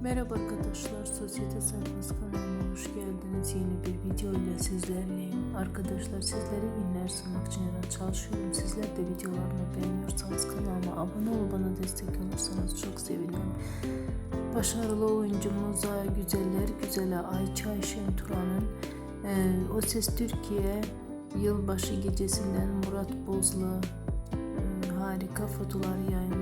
Merhaba arkadaşlar, Sosyete Sayfası kanalıma hoş geldiniz. Yeni bir video ile sizlerleyim. Arkadaşlar sizlere ünler sunmak için çalışıyorum. Sizler de videolarımı beğeniyorsanız kanalıma abone ol bana destek olursanız çok sevinirim. Başarılı oyuncumuz Aya Güzeller Güzele Ayça Ayşen Turan'ın e, O Ses Türkiye yılbaşı gecesinden Murat Boz'la e, harika fotoğraflar yayınlandı.